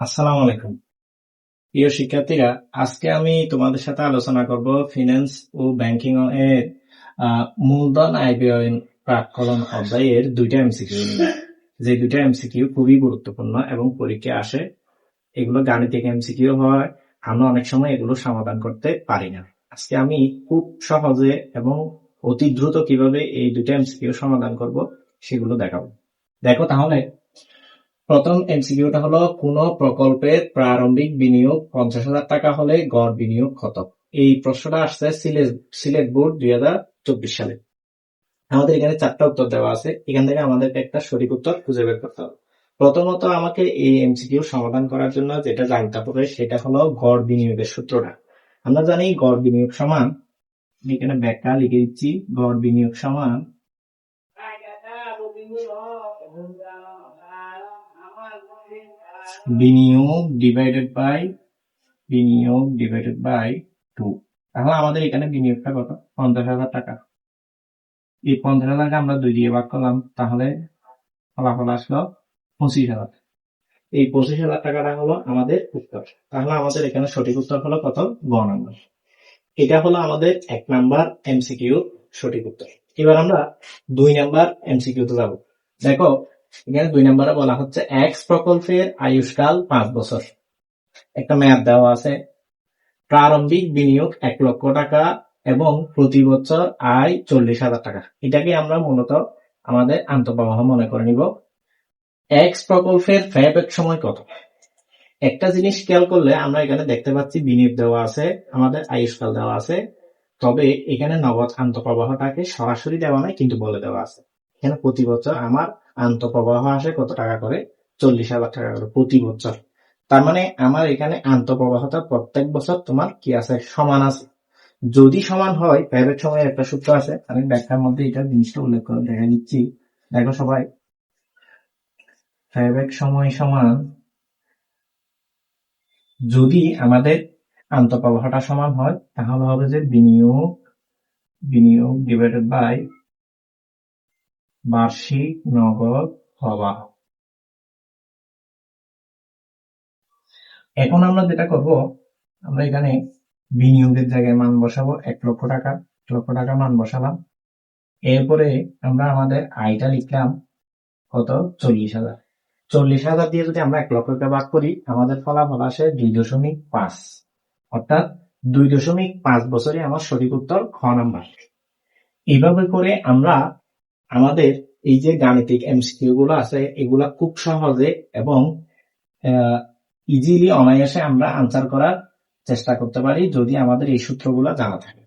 আসসালামু আলাইকুম। প্রিয় শিক্ষার্থীরা, আজকে আমি তোমাদের সাথে আলোচনা করব ফিনান্স ও ব্যাংকিং এর মূলধন আয় ব্যয় প্রাকলন অধ্যায়ের দুইটা এমসিকিউ যে দুইটা এমসিকিউ খুবই গুরুত্বপূর্ণ এবং পরীক্ষায় আসে, এগুলো গাণিতিক এমসিকিউ হয়, আমরা অনেক সময় এগুলো সমাধান করতে পারি না। আজকে আমি খুব সহজে এবং অতি দ্রুত কীভাবে এই দুইটা এমসিকিউ সমাধান করব, সেগুলো দেখাবো। দেখো তাহলে প্রথম এমসিকিউটা হলো, কোন প্রকল্পের প্রারম্ভিক বিনিয়োগ পঞ্চাশ হাজার টাকা হলে গড় বিনিয়োগ কত? এই প্রশ্নটা আসছে সিলেট বোর্ড দুই হাজার চব্বিশ সালে। আমাদের এখানে চারটা উত্তর দেওয়া আছে। এখান থেকে আমাদেরকে একটা সঠিক উত্তর খুঁজে বের করতে হবে। প্রথমত আমাকে এই এমসিকিউ সমাধান করার জন্য যেটা জানতে হবে সেটা হলো গড় বিনিয়োগের সূত্রটা। আমরা জানি গড় বিনিয়োগ সমান এখানে ব্যাখ্যা লিখে দিচ্ছি, গড় বিনিয়োগ সমান বিনিয়োগ ডিভাইডেড বাই বিনিয়োগ ডিভাইডেড বাই টু তাহলে আমাদের এখানে বিনিয়োগটা কত? পঞ্চাশ হাজার টাকা। এই পঞ্চাশ হাজারকে আমরা দুই দিয়ে ভাগ করলাম, তাহলে ফলাফল আসলো পঁচিশ হাজার এই পঁচিশ হাজার টাকাটা হলো আমাদের উত্তর। তাহলে আমাদের এখানে সঠিক উত্তর হলো কত? গ নম্বর। এটা হলো আমাদের এক নাম্বার এমসিকিউ সঠিক উত্তর। এবার আমরা দুই নাম্বার এমসিকিউ তে যাব। দেখো এখানে দুই নম্বরে বলা হচ্ছে এক্স প্রকল্পের আয়ুষ্কাল পাঁচ বছর। একটা মেয়াদ দেওয়া আছে। প্রারম্ভিক বিনিয়োগ এক লক্ষ টাকা এবং প্রতি বছর আয় চল্লিশ হাজার টাকা। এটাকে আমরা মূলত আমাদের আন্তঃপ্রবাহ মনে করে নিব। এক্স প্রকল্পের সময় কত? একটা জিনিস খেয়াল করলে আমরা এখানে দেখতে পাচ্ছি বিনিয়োগ দেওয়া আছে, আমাদের আয়ুষ্কাল দেওয়া আছে, তবে এখানে নগদ আন্তঃপ্রবাহটাকে সরাসরি দেওয়া নাই, কিন্তু বলে দেওয়া আছে। এখানে প্রতি বছর আমার আন্তঃপ্রবাহ আসে কত টাকা করে? চল্লিশ হাজার টাকা করে প্রতি বছর। তার মানে আমার এখানে আন্তঃপ্রবাহটা প্রত্যেক বছর তোমার কি আছে? সমান আছে। যদি সমান হয় প্রাইভেট সময়ের একটা সূত্র আছে আমি ব্যাখ্যার মধ্যে এটা জিনিসটা উল্লেখ করে দেখা দিচ্ছি দেখো সবাই। প্রাইভেট সময় সমান যদি আমাদের আন্তঃপ্রবাহটা সমান হয়, তাহলে হবে যে বিনিয়োগ বিনিয়োগ ডিভাইডেড বাই বার্ষিক নগদ প্রবাহ এখন আমরা যেটা করব, আমরা এখানে বিনিয়োগের জায়গায় মান বসাবো এক লক্ষ টাকা, এক লক্ষ টাকা মান বসালাম। এরপরে আমরা আমাদের আয়টা লিখলাম কত? চল্লিশ হাজার। চল্লিশ হাজার দিয়ে যদি আমরা এক লক্ষকে ভাগ করি, আমাদের ফলাফল আসে দুই দশমিক পাঁচ। অর্থাৎ দুই দশমিক পাঁচ বছরে আমার সঠিক উত্তর খ নাম্বার। এইভাবে করে আমরা আমাদের এই যে গাণিতিক এমসিকিউ গুলো আছে, এগুলা খুব সহজে এবং ইজিলি অনায়াসে আমরা আনসার করার চেষ্টা করতে পারি যদি আমাদের এই সূত্রগুলো জানা থাকে।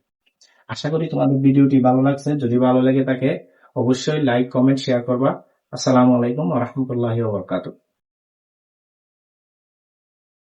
আশা করি তোমাদের ভিডিওটি ভালো লাগছে। যদি ভালো লেগে থাকে, অবশ্যই লাইক কমেন্ট শেয়ার করবা। আসসালামু আলাইকুম রহমতুল্লাহ বরকাতুহ।